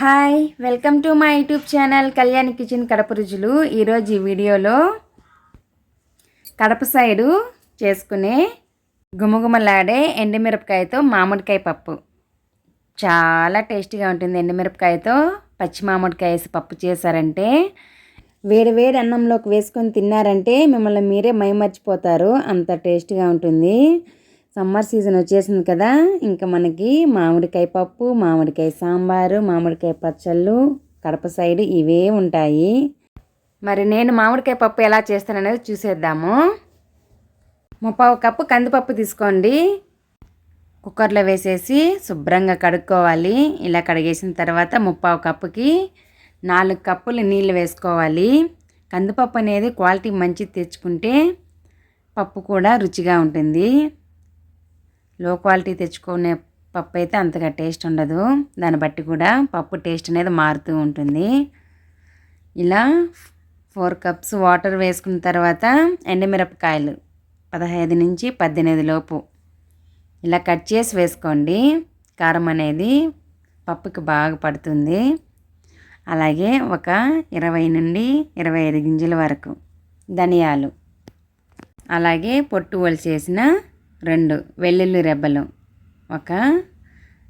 Hi welcome to my YouTube channel Kalyan kitchen Kadapa రుజులు. ఈరోజు ఈ వీడియోలో కడప సైడు చేసుకునే గుమగుమలాడే ఎండుమిరపకాయతో మామిడికాయ పప్పు. చాలా టేస్టీగా ఉంటుంది ఎండుమిరపకాయతో. పచ్చి మామిడికాయ వేసి పప్పు చేశారంటే వేడి వేడి అన్నంలోకి వేసుకొని తిన్నారంటే మిమ్మల్ని మీరే మైమర్చిపోతారు. అంత టేస్టీగా ఉంటుంది. సమ్మర్ సీజన్ వచ్చేసింది కదా ఇంకా మనకి మామిడికాయ పప్పు మామిడికాయ సాంబారు మామిడికాయ పచ్చళ్ళు కడప సైడ్ ఇవే ఉంటాయి. మరి నేను మామిడికాయ పప్పు ఎలా చేస్తాననేది చూసేద్దాము. ముప్పావు కప్పు కందిపప్పు తీసుకోండి. కుక్కర్లో వేసేసి శుభ్రంగా కడుక్కోవాలి. ఇలా కడిగేసిన తర్వాత ముప్పావు కప్పుకి నాలుగు కప్పులు నీళ్ళు వేసుకోవాలి. కందిపప్పు అనేది క్వాలిటీ మంచి తెచ్చుకుంటే పప్పు కూడా రుచిగా ఉంటుంది. లో క్వాలిటీ తెచ్చుకునే పప్పు అయితే అంతగా టేస్ట్ ఉండదు. దాన్ని బట్టి కూడా పప్పు టేస్ట్ అనేది మారుతూ ఉంటుంది. ఇలా ఫోర్ కప్స్ వాటర్ వేసుకున్న తర్వాత ఎండుమిరపకాయలు పదహైదు నుంచి పద్దెనిమిది లోపు ఇలా కట్ చేసి వేసుకోండి. కారం అనేది పప్పుకి బాగా పడుతుంది. అలాగే ఒక ఇరవై నుండి ఇరవై ఐదు గింజల వరకు ధనియాలు అలాగే పొట్టు చేసిన రెండు వెల్లుల్లి రెబ్బలు. ఒక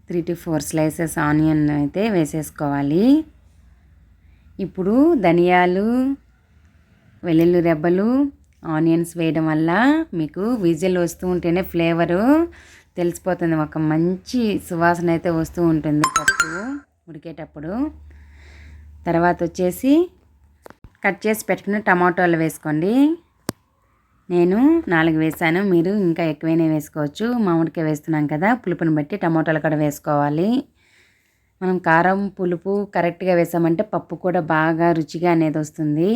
three to four slices onion అయితే వేసేసుకోవాలి. ఇప్పుడు ధనియాలు వెల్లుల్లి రెబ్బలు ఆనియన్స్ వేయడం వల్ల మీకు విజిల్ వస్తూ ఉంటేనే ఫ్లేవరు తెలిసిపోతుంది. ఒక మంచి సువాసన అయితే వస్తూ ఉంటుంది పప్పు ఉడికేటప్పుడు. తర్వాత వచ్చేసి కట్ చేసి పెట్టుకున్న టమాటోలు వేసుకోండి. నేను నాలుగు వేసాను మీరు ఇంకా ఎక్కువైనా వేసుకోవచ్చు. మామిడికాయ వేస్తున్నాం కదా పులుపుని బట్టి టమాటాలు కూడా వేసుకోవాలి. మనం కారం పులుపు కరెక్ట్గా వేసామంటే పప్పు కూడా బాగా రుచిగా అనేది వస్తుంది.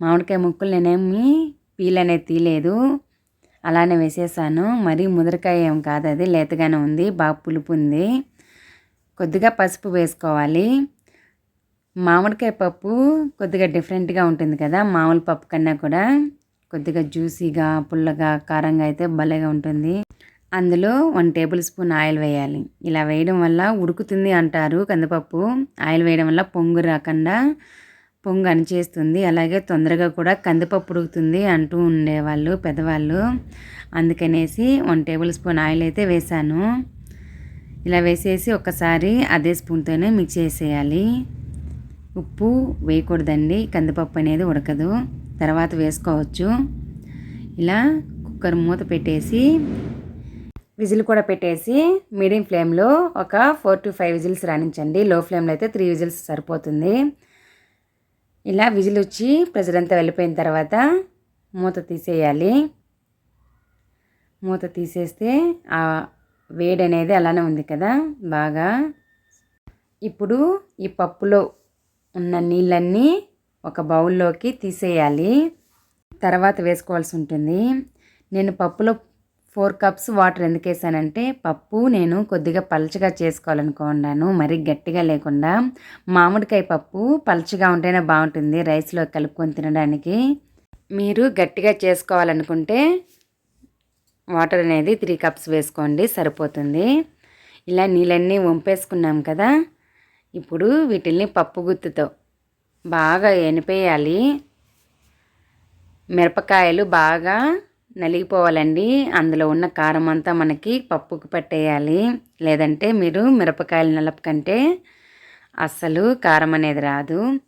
మామిడికాయ ముక్కలు నేనేమి పీల్ అనేది తీయలేదు. అలానే వేసేసాను. మరీ ముదరకాయ ఏం కాదు అది లేతగానే ఉంది బాగా పులుపు ఉంది. కొద్దిగా పసుపు వేసుకోవాలి. మామిడికాయ పప్పు కొద్దిగా డిఫరెంట్గా ఉంటుంది కదా మామూలు పప్పు కన్నా కూడా. కొద్దిగా జ్యూసీగా పుల్లగా కారంగా అయితే భలేగా ఉంటుంది. అందులో వన్ టేబుల్ స్పూన్ ఆయిల్ వేయాలి. ఇలా వేయడం వల్ల ఉడుకుతుంది అంటారు కందిపప్పు. ఆయిల్ వేయడం వల్ల పొంగు రాకుండా పొంగు అనిచేస్తుంది అలాగే తొందరగా కూడా కందిపప్పు ఉడుకుతుంది అంటూ ఉండేవాళ్ళు పెద్దవాళ్ళు. అందుకనేసి వన్ టేబుల్ స్పూన్ ఆయిల్ అయితే వేసాను ఇలా వేసేసి ఒకసారి అదే స్పూన్తోనే మిక్స్ చేసేయాలి. ఉప్పు వేయకూడదండి. కందిపప్పు అనేది ఉడకదు. తర్వాత వేసుకోవచ్చు. ఇలా కుక్కర్ మూత పెట్టేసి విజిల్ కూడా పెట్టేసి మీడియం ఫ్లేమ్లో ఒక ఫోర్ టు ఫైవ్ విజిల్స్ రాణించండి లో ఫ్లేమ్లో అయితే త్రీ విజిల్స్ సరిపోతుంది. ఇలా విజిల్ వచ్చి ప్రెజర్ అంతా వెళ్ళిపోయిన తర్వాత మూత తీసేయాలి. మూత తీసేస్తే ఆ వేడి అనేది అలానే ఉంది కదా బాగా. ఇప్పుడు ఈ పప్పులో ఉన్న నీళ్ళన్నీ ఒక బౌల్లోకి తీసేయాలి. తర్వాత వేసుకోవాల్సి ఉంటుంది. నేను పప్పులో ఫోర్ కప్స్ వాటర్ ఎందుకు వేసానంటే పప్పు నేను కొద్దిగా పలచగా చేసుకోవాలనుకున్నాను. మరీ గట్టిగా లేకుండా. మామిడికాయ పప్పు పలచగా ఉంటేనే బాగుంటుంది రైస్లో కలుపుకొని తినడానికి. మీరు గట్టిగా చేసుకోవాలనుకుంటే వాటర్ అనేది త్రీ కప్స్ వేసుకోండి సరిపోతుంది. ఇలా నీళ్ళన్నీ వంపేసుకున్నాం కదా. ఇప్పుడు వీటిల్ని పప్పు గుత్తుతో బాగా ఎనిపేయాలి. మిరపకాయలు బాగా నలిగిపోవాలండి. అందులో ఉన్న కారం అంతా మనకి పప్పుకు పట్టేయాలి. లేదంటే మీరు మిరపకాయలు నలపకంటే అస్సలు కారం అనేది రాదు.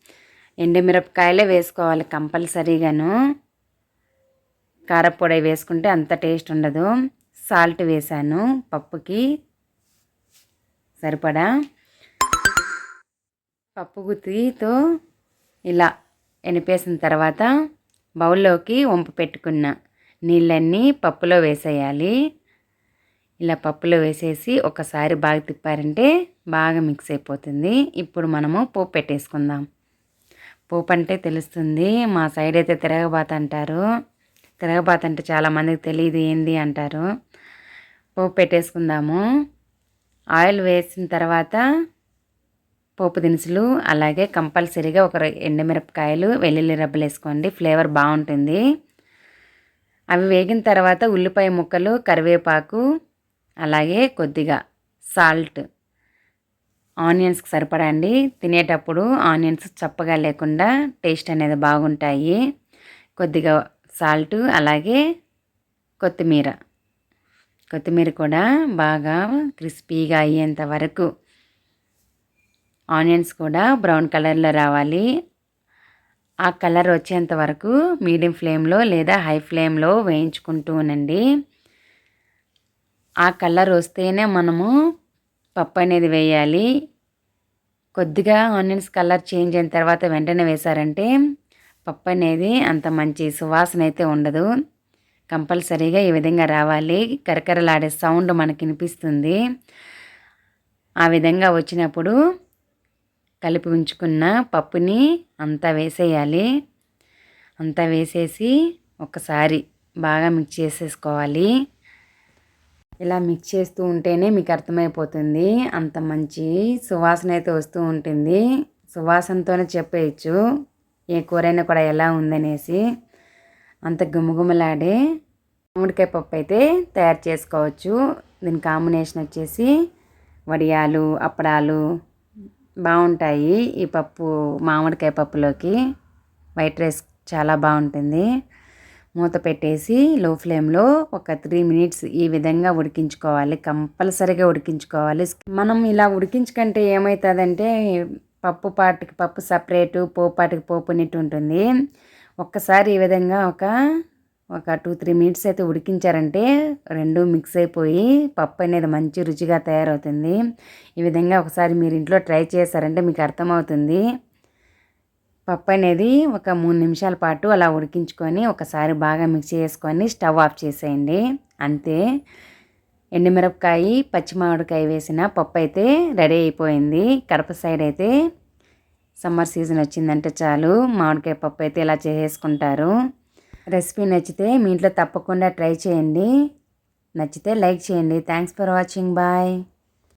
ఎండు మిరపకాయలే వేసుకోవాలి కంపల్సరీగాను. కారపొడి వేసుకుంటే అంత టేస్ట్ ఉండదు. సాల్ట్ వేసాను. పప్పుకి సరిపడా. పప్పు గుత్తితో ఇలా ఎనిపేసిన తర్వాత బౌల్లోకి వంపు పెట్టుకున్న నీళ్ళన్నీ పప్పులో వేసేయాలి. ఇలా పప్పులో వేసేసి ఒకసారి బాగా తిప్పారంటే బాగా మిక్స్ అయిపోతుంది. ఇప్పుడు మనము పోపు పెట్టేసుకుందాం. పోపు అంటే తెలుస్తుంది. మా సైడ్ అయితే తిరగబాత అంటారు. తిరగబాత అంటే చాలామందికి తెలియదు ఏంది అంటారు. పోపు పెట్టేసుకుందాము. ఆయిల్ వేసిన తర్వాత పోపు దినుసులు అలాగే కంపల్సరీగా ఒక ఎండుమిరపకాయలు వెల్లుల్లి రబ్బలు వేసుకోండి. ఫ్లేవర్ బాగుంటుంది. అవి వేగిన తర్వాత ఉల్లిపాయ ముక్కలు కరివేపాకు అలాగే కొద్దిగా సాల్ట్. ఆనియన్స్కి సరిపడా అండి. తినేటప్పుడు ఆనియన్స్ చప్పగా లేకుండా టేస్ట్ అనేది బాగుంటాయి. కొద్దిగా సాల్ట్ అలాగే కొత్తిమీర. కొత్తిమీర కూడా బాగా క్రిస్పీగా అయ్యేంత వరకు ఆనియన్స్ కూడా బ్రౌన్ కలర్లో రావాలి. ఆ కలర్ వచ్చేంత వరకు మీడియం ఫ్లేమ్లో లేదా హై ఫ్లేమ్లో వేయించుకుంటూ ఉండండి. ఆ కలర్ వస్తేనే మనము పప్పు అనేది వేయాలి. కొద్దిగా ఆనియన్స్ కలర్ చేంజ్ అయిన తర్వాత వెంటనే వేశారంటే పప్పు అనేది అంత మంచి సువాసన అయితే ఉండదు. కంపల్సరీగా ఈ విధంగా రావాలి. కరకరలాడే సౌండ్ మనకి వినిపిస్తుంది. ఆ విధంగా వచ్చినప్పుడు కలిపి ఉంచుకున్న పప్పుని అంతా వేసేయాలి. అంతా వేసేసి ఒకసారి బాగా మిక్స్ చేసేసుకోవాలి. ఇలా మిక్స్ చేస్తూ ఉంటేనే మీకు అర్థమైపోతుంది. అంత మంచి సువాసన అయితే వస్తూ ఉంటుంది. సువాసనతోనే చెప్పేయచ్చు. ఏ కూరైనా కూడా ఎలా ఉందనేసి అంత గుమగుమలాడే మామిడికాయ పప్పు అయితే తయారు చేసుకోవచ్చు. దీని కాంబినేషన్ వచ్చేసి వడియాలు అప్పడాలు బాగుంటాయి ఈ పప్పు మామిడికాయ పప్పులోకి. వైట్ రైస్ చాలా బాగుంటుంది. మూత పెట్టేసి లో ఫ్లేమ్లో ఒక త్రీ మినిట్స్ ఈ విధంగా ఉడికించుకోవాలి. కంపల్సరీగా ఉడికించుకోవాలి. మనం ఇలా ఉడికించుకుంటే ఏమవుతుందంటే పప్పు పాటికి పప్పు సపరేటు పోపాటికి పోపు నిట్టు ఉంటుంది. ఒక్కసారి ఈ విధంగా ఒక ఒక టూ త్రీ మినిట్స్ అయితే ఉడికించారంటే రెండు మిక్స్ అయిపోయి పప్పు అనేది మంచి రుచిగా తయారవుతుంది. ఈ విధంగా ఒకసారి మీరు ఇంట్లో ట్రై చేశారంటే మీకు అర్థమవుతుంది. పప్పు అనేది ఒక మూడు నిమిషాల పాటు అలా ఉడికించుకొని ఒకసారి బాగా మిక్స్ చేసుకొని స్టవ్ ఆఫ్ చేసేయండి. అంతే. ఎండుమిరపకాయ పచ్చి మామిడికాయ వేసిన పప్పు అయితే రెడీ అయిపోయింది. కడప సైడ్ అయితే సమ్మర్ సీజన్ వచ్చిందంటే చాలు. మామిడికాయ పప్పు అయితే ఇలా చేసేసుకుంటారు. రెసిపీ నచ్చితే మీ ఇంట్లో తప్పకుండా ట్రై చేయండి. నచ్చితే లైక్ చేయండి. Thanks for watching bye